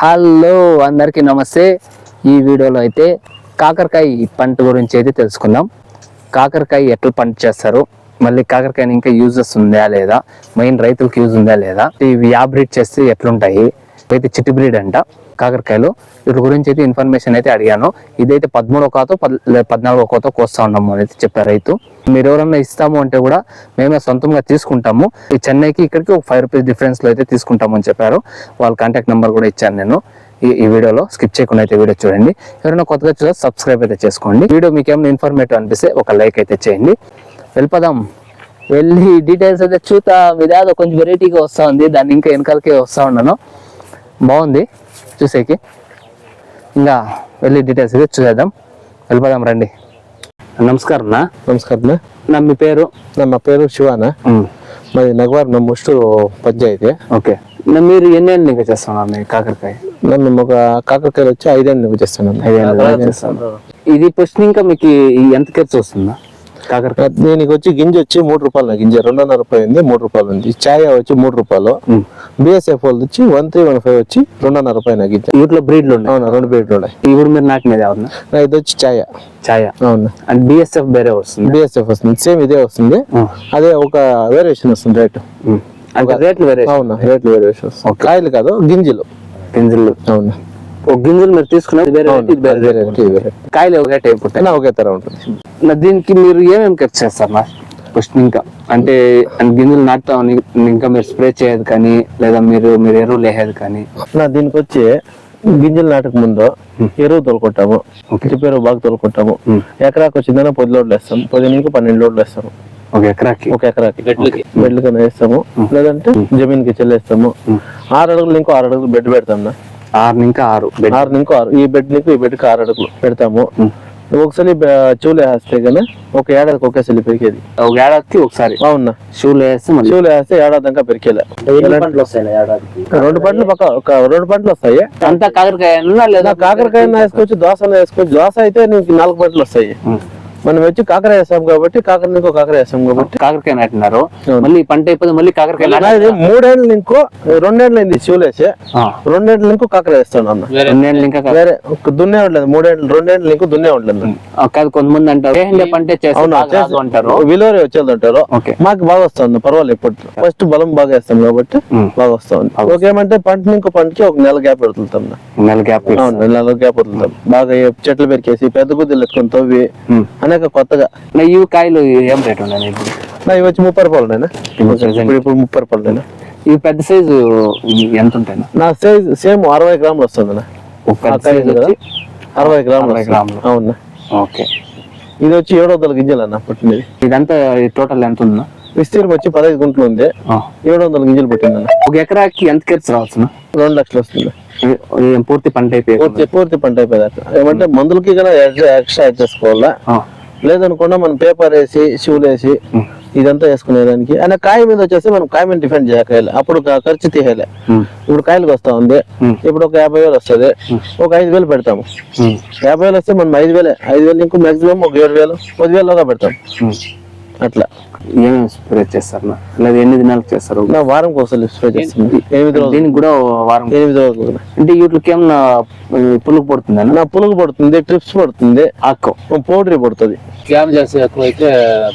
Hello అందరికీ నమస్తే. ఈ వీడియోలో అయితే కాకరకాయ పంట గురించి అయితే తెలుసుకుందాం. కాకరకాయ ఎట్లా పంట చేస్తారు? మళ్ళీ కాకరకాయని ఇంకా యూజెస్ ఉందా లేదా? మెయిన్ రైతులకు యూజ్ ఉందా లేదా? ఇవి యా చేస్తే ఎట్లుంటాయి? అయితే చిట్టి బ్రీడ్ అంట కాకరకాయలు. వీటి గురించి అయితే ఇన్ఫర్మేషన్ అయితే అడిగాను. ఇదైతే పదమూడో కాతో పద్ పద్నాలుగో కోతో కోస్తా ఉన్నాము అని అయితే చెప్పారు రైతు. మీరు ఎవరన్నా ఇస్తాము అంటే కూడా మేమే సొంతంగా తీసుకుంటాము. ఈ చెన్నైకి ఇక్కడికి ఒక ఫైవ్ రూపీస్ డిఫరెన్స్లో అయితే తీసుకుంటాము అని చెప్పారు. వాళ్ళ కాంటాక్ట్ నెంబర్ కూడా ఇచ్చాను నేను. ఈ ఈ వీడియోలో స్కిప్ చేయకుండా అయితే వీడియో చూడండి. ఎవరైనా కొత్తగా చూస్తే సబ్స్క్రైబ్ అయితే చేసుకోండి. వీడియో మీకు ఏమైనా ఇన్ఫర్మేటివ్ అనిపిస్తే ఒక లైక్ అయితే చేయండి. వెళ్ళిపోదాం. వెళ్ళి డీటెయిల్స్ అయితే చూతా ఇదేదో కొంచెం వెరైటీగా వస్తూ ఉంది. దాన్ని ఇంకా వెనకాలకే వస్తూ ఉన్నాను. బాగుంది. చూసేకి. ఇంకా వెళ్ళి డీటెయిల్స్ అయితే చూసేద్దాం. వెళ్ళిపోదాం రండి. నమస్కారం నమస్కారం నా మీ పేరు? నా పేరు శివానా మాది నగవారం నా ముస్టూరు పంచాయతీ. ఓకే. మీరు ఎన్ని ఏళ్ళు నింక చేస్తున్నారు కాకరకాయ? నన్ను ఒక కాకరకాయలు వచ్చి ఐదేళ్ళు నింక చేస్తున్నాను. చేస్తాను ఇది ప్రశ్న ఇంకా మీకు ఎంత ఖర్చు వస్తుందా? కాకరకాయ? దీనికి వచ్చి గింజ వచ్చి మూడు రూపాయలు గింజ రెండున్నర రూపాయలు ఉంది మూడు రూపాయలు ఉంది. ఛాయ్ వచ్చి మూడు రూపాయలు. బిఎస్ఎఫ్ వాళ్ళది వచ్చి వన్ త్రీ వన్ ఫైవ్ వచ్చి రెండున్నర రూపాయలు నా గింజ వీటిలో బ్రీడ్లు ఉన్నాయి. అవునా రెండు బేట్లు ఉన్నాయి. ఇప్పుడు మీరు నాటినది ఎవరన్నా నా ఇది వచ్చి ఛాయ. ఛాయ. అవునా. అండ్ బిఎస్ఎఫ్ వేరే వస్తుంది. బిఎస్ఎఫ్ వస్తుంది. సేమ్ ఇదే వస్తుంది. అదే ఒక వేరియేషన్ వస్తుంది రేటు రేట్లు వేరే అవునా రేట్లు వేరియేషన్ వస్తుంది. కాయలు కాదు గింజలు. గింజలు. అవునా. ఒక గింజలు మీరు తీసుకున్నది వేరే వేరే వేరే వేరే కాయలు ఒక అయిపోతాయి అయినా ఒకే తర ఉంటుంది. దీనికి మీరు ఏమేమి ఖర్చు చేస్తారు ఫస్ట్ ఇంకా అంటే గింజలు నాటుతాం ఇంకా మీరు స్ప్రే చేయదు కానీ లేదా మీరు మీరు ఎరువులు వేసేది కానీ. నా దీనికి వచ్చి గింజలు నాటక ముందు ఎరువు తోలుకుంటాము చిప్ప ఎరువు బాగా తోలుకుంటాము. ఎకరాకి వచ్చిందన పది లోడ్లు వేస్తాం. పది నుంచి పన్నెండు లోడ్లు వేస్తాము. ఒక ఎకరాకి. ఒక ఎకరాకి. బెడ్లు కన్నా వేస్తాము. లేదంటే జమీన్కి చెల్లేస్తాము. ఆరు అడుగులు ఇంకో ఆరు అడుగులు బెడ్ పెడతాం నా. ఆరు ఇంకా ఆరు బెడ్. ఆరు ఇంకో ఆరు. ఈ బెడ్ నీకు ఈ బెడ్కి ఆరు అడుగులు పెడతాము. ఒకసారి చెవులు వేస్తే కానీ ఒక ఏడాదికి ఒకేసారి పెరిగేది. ఒక ఏడాదికి ఒకసారి? అవునా? షూలు వేస్తే చెవులు వేస్తే ఏడాది దాకా పెరికేలే రెండు పంటలు పక్క ఒక రెండు పంటలు వస్తాయి. అంతా కాకరకాయ లేదా? కాకరకాయ వేసుకోవచ్చు దోశ వేసుకోవచ్చు. దోశ అయితే నీకు నాలుగు పంటలు వస్తాయి. మనం వచ్చి కాకర వేస్తాం కాబట్టి కాకర ఇంకో కాకర వేస్తాం కాబట్టి. కాకరకాయ నాటినారు. మళ్ళీ పంట అయిపోతే మళ్ళీ కాకరకాయ నాటి- నాది మూడేళ్ళు ఇంకో రెండేళ్ళు అయింది శివులేసి ఆ. రెండేళ్ళు ఇంకో కాకర వేస్తాను అన్న. రెండేళ్ళు ఇంకా వేరే దున్నే ఉండలేదు మూడేళ్ళు రెండేళ్ళు ఇంకో దున్నే ఉండలేదు. కాదు కొంతమంది అంటారు పంటే అంటారు. విలువరే వచ్చేది అంటారు. మాకు బాగా వస్తుంది పర్వాలేదు ఇప్పుడు ఫస్ట్ బలం బాగా వేస్తాం కాబట్టి. బాగా వస్తుంది. ఓకేమంటే పంట ఇంకో పంటకి ఒక నెల గ్యాప్ నా. నెల గ్యాప్ నెల గ్యాప్ వదులుతాం బాగా చెట్లు పెరికేసి పెద్ద గుద్దలు ఎత్తుకొని తవ్వి అనేక కొత్తగా. నా ఈ కాయలు ఏం రేట్ ఉన్నాయి ఇప్పుడు నా ఇవి వచ్చి ముప్పై రూపాయలు ఉన్నాయినా. ఇప్పుడు. ఇప్పుడు ముప్పై రూపాయలు ఉన్నాయినా. ఈ పెద్ద సైజు ఎంత ఉంటాయి నా సైజ్ సేమ్ అరవై గ్రాములు వస్తుంది అరవై గ్రాములు అరవై. గ్రాములు. అవునా? ఓకే. ఇది వచ్చి ఏడు వందల గింజలు అన్న పుట్టినది. ఇదంతా టోటల్ ఎంత ఉందా విస్తీర్ణం వచ్చి పదహైదు గుంటలు ఉంది. ఏడు వందల గింజలు పుట్టిందన్న. ఒక ఎకరాకి ఎంత ఖర్చు రావచ్చు రెండు లక్షలు వస్తుంది. పూర్తి పంట అయిపోయి పూర్తి పూర్తి పంట అయిపోయింది ఏమంటే మందులకి కూడా ఎక్స్ట్రా యాడ్ చేసుకోవాలా? లేదనుకున్నా మనం పేపర్ వేసి షూలు వేసి ఇదంతా వేసుకునేదానికి అయినా కాయ మీద వచ్చేసి మనం కాయ మీద డిఫెండ్ చేయకాయలు అప్పుడు ఖర్చు తీయాలి. ఇప్పుడు కాయలకు వస్తా ఉంది. ఇప్పుడు ఒక యాభై వేలు వస్తుంది. ఒక ఐదు వేలు పెడతాము. యాభై వేలు వస్తే మనం ఐదు వేలే. ఐదు వేలు ఇంకో మాక్సిమం ఒక ఏడు వేలు పది వేలుగా పెడతాం. అట్లా. ఏమేమి స్ప్రే చేస్తారు? లేదా ఎన్ని దినాలకు చేస్తారు? నా వారంకి ఒకసారి స్ప్రే చేస్తుంది ఎనిమిది రోజులు? దీనికి కూడా వారం. ఎనిమిది రోజులు అంటే వీటికి ఏమన్నా పులుగు పడుతుందా నా పులుగు పడుతుంది ట్రిప్స్ పడుతుంది. ఆకు. పౌడరీ పడుతుంది. డ్యామ్ చేస్తే ఎక్కువైతే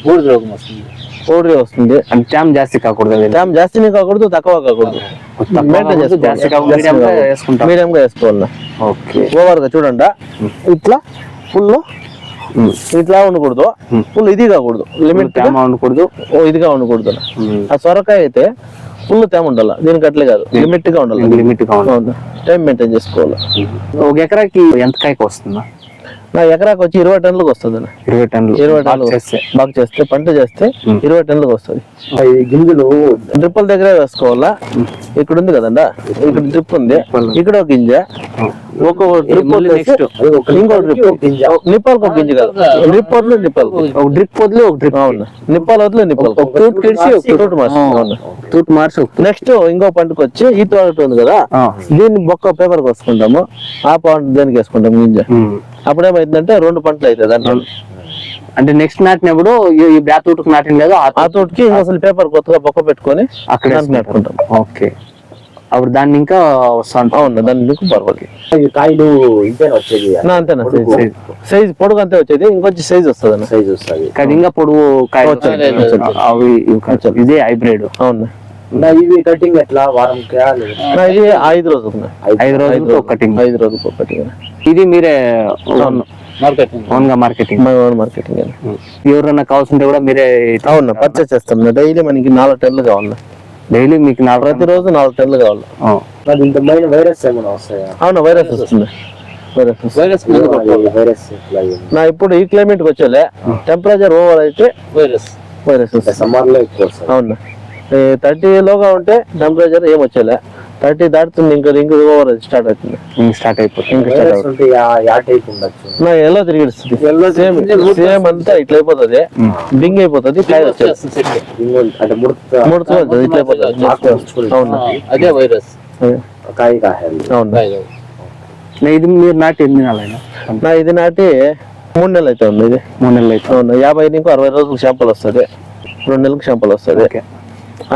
బూడిద రోగం వస్తుంది. పౌడరీ వస్తుంది. అంటే ట్యామ్ జాస్తి కాకూడదు. డ్యామ్ జాస్తిని కాకూడదు తక్కువ కాకూడదు. తక్కువ మెయింటైన్ కాకూడదు, జాస్తి కాకూడదు, medium గా వేసుకుంటాం. మీడియం గా వేసుకోవాలి ఓకే. ఓవర్గా చూడండి. ఇట్లా ఫుల్ ఇట్లా ఉండకూడదు. ఫుల్ ఇది కాకూడదు లిమిట్ తేమ ఉండకూడదు. ఇదిగా ఉండకూడదు. ఆ సొరకాయ అయితే ఫుల్ తేమ ఉండాలి. దీనికి అట్లే కాదు. లిమిట్గా ఉండాలి. లిమిట్గా ఉండదు టైం మెయింటైన్ చేసుకోవాలి. ఒక ఎకరాకి ఎంత కాయకు వస్తుందా? నా ఎకరాకి వచ్చి ఇరవై టన్నులకు వస్తుంది. ఇరవై టన్నులు. ఇరవై టన్నులు. చేస్తే. బాగా చేస్తే పంట చేస్తే ఇరవై టన్నులకు వస్తుంది. గింజలు డ్రిప్పుల దగ్గరే వేసుకోవాలా? ఇక్కడ ఉంది కదండా? ఇక్కడ డ్రిప్ ఉంది. ఇక్కడ ఒక గింజ. ఒక డ్రిప్ ఇంకో డ్రిప్ నిప్పాలకు ఒక గింజ. కాదు. డ్రిప్ వదిలే నిప్పాలకు ఒక డ్రిప్ వదిలి ఒక డ్రిప్ అవును. నిప్పాలు వదిలే నిప్పాలు ఒక తూట్ కిడిచి ఒక తూటు మార్చి. అవును. తూట్ మార్చి నెక్స్ట్ ఇంకో పంటకు వచ్చి ఈ తోట ఉంది కదా. దీన్ని బొక్క పేపర్ వేసుకుంటాము. ఆ పంట దేనికి వేసుకుంటాం గింజ. అప్పుడేమైందంటే రెండు పంటలు అవుతాయి దాంట్లో. అంటే నెక్స్ట్ నాటినప్పుడు ఈ- ఈ బ్యాక్ తూటుకు నాటిన లేదు ఆ తోటకి అసలు పేపర్ కొత్తగా బొక్క పెట్టుకొని అక్కడ నాటుకుంటాం ఓకే. అప్పుడు దాన్ని ఇంకా వస్తాను అవును దాని మీకు పర్వాలేదు. ఈ కాయలు ఇంతేనా వచ్చేది? అంతేనా సైజ్ పొడుగు అంతే వచ్చేది ఇంకొంచెం సైజ్ వస్తుంది అన్న సైజ్ వస్తుంది. కానీ ఇంకా పొడుగు కాయ. అవి. ఇదే హైబ్రిడ్ అవును. నా ఇవి కటింగ్ ఎట్లా? వారం ఇది ఐదు రోజులు ఐదు రోజులతో కటింగ్ ఐదు రోజులకు ఒకటి ఇది మీరే ఓన్గా మార్కెటింగ్ మా ఓన్ మార్కెటింగ్ అని ఎవరైనా కావాల్సింటే కూడా మీరే అవునా పర్చేస్ చేస్తాం. డైలీ మనకి నాలుగు టన్నులు కావాలి డైలీ మీకు నాలుగు ప్రతిరోజు నాలుగు టన్నులు కావాలి. మరి వైరస్ ఏమైనా వస్తాయా? అవునా వైరస్ వస్తుంది. వైరస్. వైరస్ నా ఇప్పుడు ఈ క్లైమేట్ వచ్చేలే. టెంపరేచర్ ఓవర్ అయితే వైరస్ వైరస్ అవునా. థర్టీ లోగా ఉంటే టెంపరేచర్ ఏం వచ్చేలే. థర్టీ దాటుతుంది ఇంకా ఇంకా ఓవర్ స్టార్ట్ అవుతుంది. ఇంక స్టార్ట్ అయిపోతుంది ఇంకా స్టార్ట్ అవుతుంది. నా ఎల్లో తిరిగిస్తుంది. సేమ్ సేమ్ అంతా ఇట్లా అయిపోతుంది. బింగ్ అయిపోతుంది కాయ వచ్చేది ఇంగో- అంటే ముడత ముడత వెళ్తుంది ఇట్లా అయిపోతుంది. అవును? అదే వైరస్ అవును. ఇది మీరు నాటి ఎన్ని నెలలైనా నా ఇది నాటి మూడు నెలలు అయితే ఉంది ఇది. మూడు నెలలు అయితే అవును యాభై నీకు అరవై రోజులకు షాంపుల్ వస్తుంది. రెండు నెలలకు షాంపుల్ వస్తుంది. ఓకే.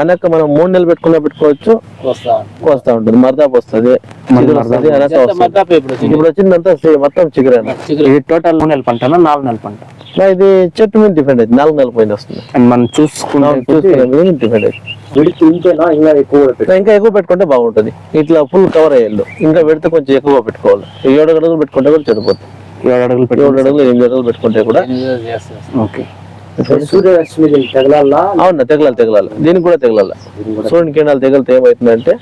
అనక మనం మూడు నెలలు పెట్టుకున్నా పెట్టుకోవచ్చు. వస్తా వస్తూ ఉంటుంది. మర్దాపు వస్తుంది. చిగురు వస్తుంది అనక వస్తుంది. ఇప్పుడు వచ్చిందంతా మొత్తం చిగురేనా ఇది టోటల్ మూడు నెలల పంటనా నాలుగు నెలల పంట. ఇది చెట్టు మీద డిపెండ్ అవుతుంది నాలుగు నెలల పైన వస్తుంది. మనం చూసుకుంటే చూసుకునే మీద డిపెండ్ విడిచి ఉంటేనా ఇంకా ఎక్కువ ఇంకా ఎక్కువ పెట్టుకుంటే బాగుంటుంది. ఇట్లా ఫుల్ కవర్ అయ్యాలి ఇంకా పెడితే కొంచెం ఎక్కువ పెట్టుకోవాలి. ఏడు అడుగులు పెట్టుకుంటే కూడా చెడిపోతుంది ఏడు అడుగులు పెట్టి ఏడు అడుగులు ఎనిమిది అడుగులు పెట్టుకుంటే కూడా ఓకే. సూర్యరశ్మి అవునా తెగలాలి తెగలాలి. దీనికి కూడా తెగలాలి. సూర్యుని కిరణాలు తెగిలితే ఏమవుతుందంటే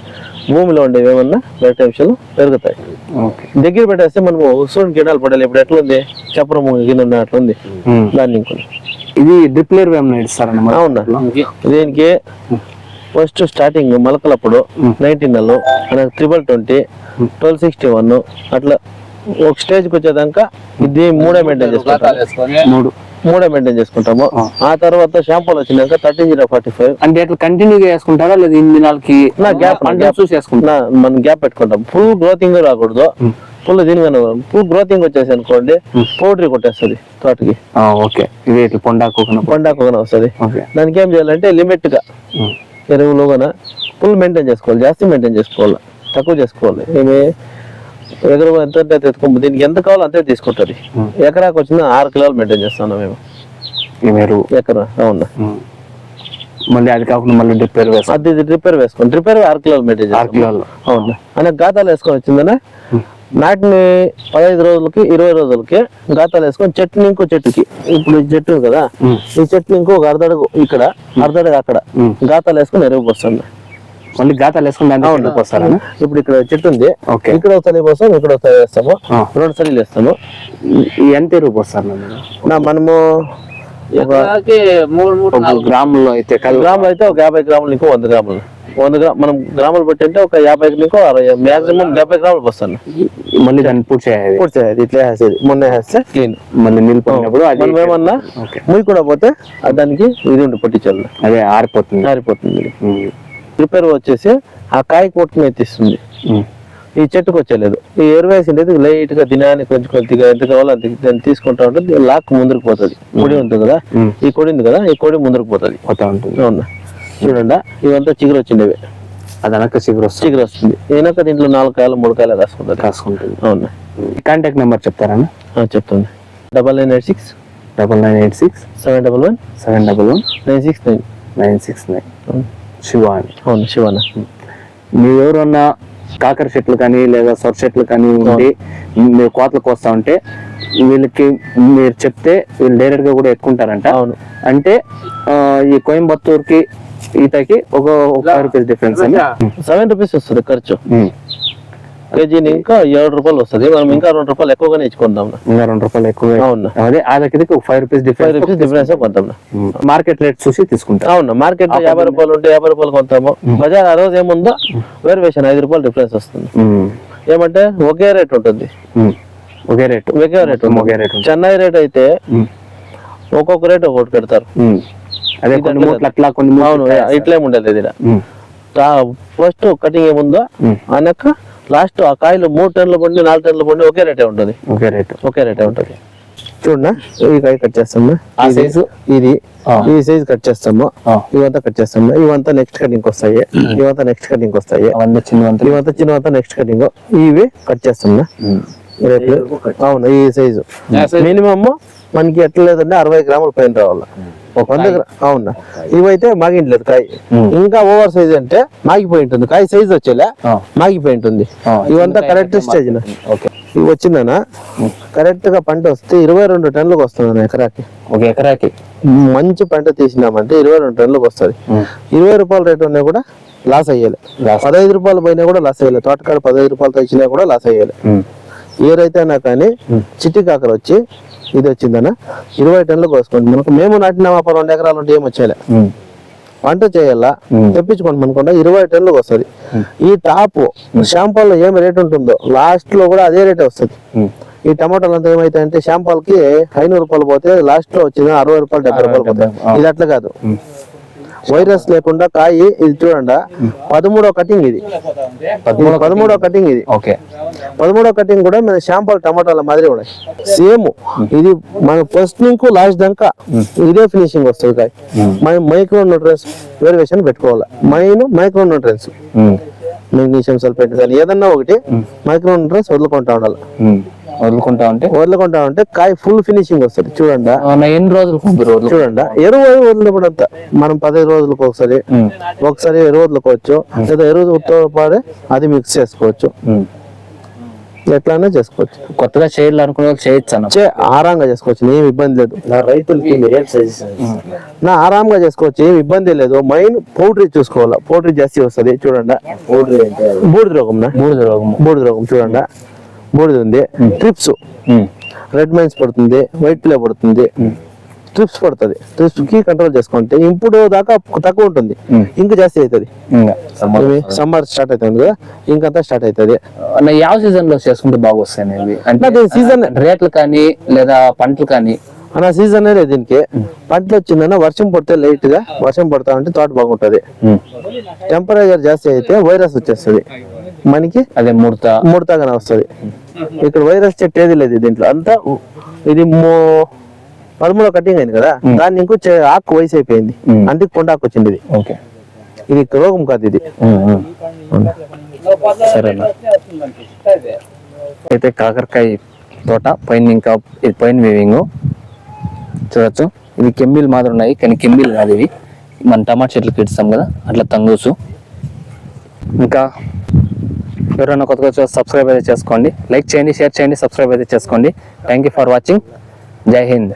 భూమిలో ఉండేవి ఏమన్నా వైటమిషన్లు పెరుగుతాయి. దగ్గర పెట్టేస్తే మనము సూర్యుని కిరణాలు పడాలి. ఇప్పుడు ఎట్లా ఉంది చప్పరము కింద ఉన్న అట్లా ఉంది. దాన్ని ఇది డ్రిప్ లేర్ ఏమైనా ఇస్తారన్నమాట అవునా? దీనికి ఫస్ట్ స్టార్టింగ్ మొలకలప్పుడు నైన్టీన్ నెలలు మనకు triple twenty twelve sixty one అట్లా ఒక స్టేజ్కి వచ్చేదాకా ఇది మూడే మెయింటైన్ చేసుకుంటాము మూడు. మూడే మెయింటైన్ చేసుకుంటాము. ఆ. తర్వాత షాంపూలు వచ్చినాక థర్టీన్ జీరో ఫార్టీ ఫైవ్ అంటే ఎట్లా కంటిన్యూగా వేసుకుంటారా లేదా ఇన్ని దినాలకి నా గ్యాప్ చూసి వేసుకుంటారా మనం గ్యాప్ పెట్టుకుంటాం. ఫుల్ గ్రోతింగ్ రాకూడదు. ఫుల్ దీనిగానే ఫుల్ గ్రోతింగ్ వచ్చేసి అనుకోండి పౌడరీ కొట్టేస్తుంది తోటకి. ఓకే. ఇది ఇట్లా పొండాకు పండాకు వస్తుంది. దానికి ఏం చేయాలంటే లిమిట్గా ఎరువులు ఫుల్ మెయింటైన్ చేసుకోవాలి. జాస్తి మెయింటైన్ చేసుకోవాలి. తక్కువ చేసుకోవాలి. ఏమి? ఎగరు ఎంత ఎత్తుకో దీనికి ఎంత కావాలో అంతే తీసుకుంటుంది. ఎకరాకు వచ్చిన ఆరు కిలోలు మెయింటైన్ చేస్తున్నాం మేము. మీరు? ఎకరా అవునా. మళ్ళీ అది కాకుండా మళ్ళీ డ్రిప్ లేర్ వేస్తాం అది రిపేర్ వేసుకోండి. రిపేర్ ఆరు కిలోలు మెయింటైన్ ఆరు కిలోలు. అవునా. అనే గాతాలు వేసుకొని వచ్చిందనే నాటిని పదహైదు రోజులకి ఇరవై రోజులకి గాతాలు వేసుకొని చెట్టుని ఇంకో చెట్టుకి. ఇప్పుడు ఈ చెట్టు కదా? ఈ చెట్టుని ఇంకో అర్ధడుగు ఇక్కడ అర్ధడుగు అక్కడ గాతాలు వేసుకొని ఎరువు పోస్తుంది. మళ్ళీ గాతాలు వేసుకుని వస్తారా? ఇప్పుడు ఇక్కడ చెట్టు ఉంది. ఇక్కడ ఒక తల్లి పోస్తాం ఇక్కడ ఒక తల్లి వేస్తాము. రెండు సలీలు వేస్తాము. ఈ ఎంత ఎరువు నా మనము గ్రాములో అయితే గ్రాములు అయితే ఒక యాభై గ్రాములు ఇంకో వంద గ్రాములు. వంద గ్రామ్ మనం గ్రాములు బట్టి అంటే ఒక యాభై ఇంకో అరవై మాక్సిమం డెబ్బై గ్రాములు పోస్తాను మళ్ళీ దాన్ని పూర్తి చేయాలి. పూర్తి చేయాలి. ఇట్లా వేసేది. మొన్న వేస్తే క్లీన్ మళ్ళీ నీళ్ళు పడినప్పుడు అది మనం ఏమన్నా ముయ్యి కూడా పోతే దానికి ఇది ఉండి పొట్టించాలి అదే ఆరిపోతుంది. ఆరిపోతుంది. ఉమ్. ప్రిపేర్ వచ్చేసి ఆ కాయ కొట్టుకుని ఎత్తిస్తుంది ఉమ్. ఈ చెట్టుకు వచ్చేలేదు ఈ ఎరువు వేసిండేది లైట్గా దినానికి కొంచెం కొద్దిగా ఎంత కావాలో అంత దాన్ని తీసుకుంటా ఉంటుంది. లాక్ ముందుకు పోతుంది. కొడి ఉంటుంది కదా. ఈ కొడి ఉంది కదా? ఈ కొడి ముందుకు పోతుంది. పోతా ఉంటుంది. అవునా? చూడండి? ఇవంతా చిగురు వచ్చిండేవి. అది వెనక చిగురు వస్తుంది. చిగురు వస్తుంది. ఈయనక దీంట్లో నాలుగు కాయలు మూడు కాయలు రాసుకుంటుంది. కాసుకుంటుంది అవునా? కాంటాక్ట్ నెంబర్ చెప్తారా? చెప్తుంది double nine eight six double nine eight six seven double one seven double one nine six nine. Nine six nine. Shiva అని అవును శివన్న మీరు ఎవరన్నా కాకర చెట్లు కానీ లేదా సొర చెట్లు కానీ ఉండి మీరు కోతలకు వస్తా ఉంటే వీళ్ళకి మీరు చెప్తే వీళ్ళు డైరెక్ట్గా కూడా ఎత్తుకుంటారంట. అవును. అంటే ఆ, ఈ కోయంబత్తూరుకి ఈతకి ఒక ఫైవ్ రూపీస్ డిఫరెన్స్ అని సెవెన్ రూపీస్ వస్తుంది ఖర్చు. కేజీని ఇంకా ఏడు రూపాయలు వస్తుంది మనం ఇంకా రెండు రూపాయలు ఎక్కువగానే ఇచ్చుకుందాం ఇంకా రెండు రూపాయలు ఎక్కువ అవును అదే ఆదకి ఒక five rupees five difference rupees difference కొంటాం మార్కెట్ రేట్ చూసి తీసుకుంటారు అవును మార్కెట్లో యాభై రూపాయలు ఉంటే యాభై రూపాయలు కొంటాము బజార్ ఆ రోజు ఏముందో వేరియేషన్ ఐదు రూపాయలు డిఫరెన్స్ వస్తుంది. ఏమంటే ఒకే రేట్ ఉంటుంది. ఒకే రేటు ఒకే రేట్ ఒకే రేట్. చెన్నై రేట్ అయితే. ఒక్కొక్క రేట్ ఒక్కొక్కటి పెడతారు. అదే కొన్ని అట్లా కొన్ని అవును ఇట్లా వేస్తారు. ఇట్లేం ఉండదు ఇది ఉమ్. ఫస్ట్ కటింగ్ ఏముందో. అనక లాస్ట్ ఆ కాయలు మూడు టన్నులు పండి నాలుగు టన్నులు పండి ఒకే రేటే ఉంటుంది. ఒకే రేటు. ఒకే రేటే ఉంటుంది. చూడన్నా ఈ కాయ కట్ చేస్తాము? ఆ సైజు? ఇది. ఈ సైజ్ కట్ చేస్తాము. ఇవంతా కట్ చేస్తాము? ఇవంతా నెక్స్ట్ కటింగ్ వస్తాయి? ఇవంతా నెక్స్ట్ కటింగ్ వస్తాయి? అవన్నీ చిన్నవంతులు ఇవంతా చిన్నవంతా నెక్స్ట్ కటింగ్. ఇవి కట్ చేస్తాము? రేపు అవును ఈ సైజు. మినిమమ్ మనకి ఎట్లా లేదంటే అరవై గ్రాముల పైన రావాలి. వంద అవునా? ఇవైతే మాగింట్లేదు కాయ. ఇంకా ఓవర్ సైజ్ అంటే మాగిపోయి ఉంటుంది కాయ సైజ్ వచ్చేలే. మాగిపోయి ఉంటుంది ఇవంతా కరెక్ట్ స్టేజ్ ఇవి వచ్చిందనా కరెక్ట్గా పంట వస్తే ఇరవై రెండు టన్నులకు వస్తుంది ఎకరాకి. ఒక ఎకరాకి. మంచి పంట తీసినామంటే ఇరవై రెండు టన్నులకు వస్తుంది. ఇరవై రూపాయల రేటు ఉన్నా కూడా లాస్ అయ్యాలి. పదహైదు రూపాయలు పోయినా కూడా లాస్ అయ్యాలి. తోటకాడ పదహైదు రూపాయలతో ఇచ్చినా కూడా లాస్ అయ్యాలి. ఏ రైతైనా కానీ చిట్టి కాకర వచ్చి ఇది వచ్చిందన్న ఇరవై టన్నులకు వస్తుంది మనకు మేము నాటిన మా రెండు ఎకరాలు ఉంటే ఏం వచ్చేలే పంట చేయాలా? తెప్పించుకోండి మనకుండా ఇరవై టన్నులకు వస్తుంది. ఈ టాప్ షాంపాల్లో ఏమి రేట్ ఉంటుందో లాస్ట్లో కూడా అదే రేటే వస్తుంది. ఈ టమాటాలు అంతా ఏమైతే అంటే షాంపాల్కి ఐనూరు రూపాయలు పోతే లాస్ట్లో వచ్చింది అరవై రూపాయలు డెబ్బై రూపాయలు పోతాయి. ఇది అట్లా కాదు. వైరస్ లేకుండా కాయ ఇది చూడండి. పదమూడో కటింగ్ ఇది. పదమూడో కటింగ్. ఇది. ఓకే. పదమూడో కటింగ్ కూడా మన షాంపాల్ టమాటాల మాదిరి ఉన్నాయి సేమ్ ఇది మన ఫస్ట్ నుంచి లాస్ట్ దాకా. ఇదే ఫినిషింగ్ వస్తుంది కాయ. మనం మైక్రో న్యూట్రియన్స్ వేరియేషన్ పెట్టుకోవాలి. Main micro nutrients magnesium sulphate కానీ ఏదన్నా ఒకటి మైక్రో న్యూట్రియన్స్ వదులుకుంటా ఉండాలి. వదులుకుంటా ఉంటే వదులుకుంటా ఉంటే కాయ ఫుల్ ఫినిషింగ్ వస్తుంది. చూడండి? ఎన్ని రోజులు చూడండి? ఎరువు వదిలినప్పుడు అంతా మనం పదిహేను రోజులకు ఒకసారి ఒకసారి ఎరువు వదులుకోవచ్చు. లేదా ఎరువుతో పాడే అది మిక్స్ చేసుకోవచ్చు. ఎట్లానే చేసుకోవచ్చు. కొత్తగా చేయాలనుకునే వాళ్ళు చేయొచ్చు అన్న. చే ఆరాంగా చేసుకోవచ్చు. ఏం ఇబ్బంది లేదు. నా రైతులకి నా ఆరాంగా చేసుకోవచ్చు. ఏం ఇబ్బంది లేదు. మైన్ పౌడరీ చూసుకోవాలా? పౌడరీ జాస్తి వస్తుంది. చూడండి? పౌడర్ అంటే? బూడిద రోగం బూడిద రోగము బూడిద రోగం. చూడండి? బూడిద ఉంది. ట్రిప్స్ రెడ్ మైన్స్ పడుతుంది వైట్ ప్లే పడుతుంది. ట్రిప్స్ పడుతుంది. ట్రిప్స్కి కంట్రోల్ చేసుకుంటే ఇప్పుడు దాకా తక్కువ ఉంటుంది. ఇంకా జాస్తి అవుతుంది. సమ్మర్ స్టార్ట్ అవుతుంది కదా ఇంకంతా స్టార్ట్ అవుతుంది. ಯಾವ సీజన్లో చేసుకుంటే బాగా వస్తాయి అనేవి? అంటే సీజన్ రేట్లు కానీ లేదా పంటలు కానీ? అన్న సీజన్ లేదు దీనికి. పంటలు వచ్చిందన్న వర్షం పడితే లైట్గా వర్షం పడతా ఉంటే తోట బాగుంటది. టెంపరేచర్ జాస్తి అయితే వైరస్ వచ్చేస్తుంది. మనకి అదే ముడత. ముడతగానే వస్తుంది. ఇక్కడ వైరస్ చెట్టు ఏది లేదు దీంట్లో. అంతా ఇది మో- పదమూడో కటింగ్ అయింది కదా? దాన్ని ఇంకో ఆకు వయసు అయిపోయింది. అంటే కొండాకు వచ్చింది ఇది. ఓకే. ఇది రోగం కాదు ఇది. సరే అయితే కాకరకాయ తోట పైన ఇంకా ఇది పైన వేవింగ్ చూడొచ్చు. ఇవి కెమ్మిలు మాత్రం ఉన్నాయి కానీ కెమ్మిలు కాదు ఇవి. మన టమాటా చెట్లకు ఇస్తాం కదా? అట్లా తంగూసు. ఇంకా ఎవరైనా కొత్తగా కొత్త సబ్స్క్రైబ్ అయితే చేసుకోండి. లైక్ చేయండి షేర్ చేయండి సబ్స్క్రైబ్ అయితే చేసుకోండి. థ్యాంక్ యూ ఫర్ వాచింగ్ జై హింద్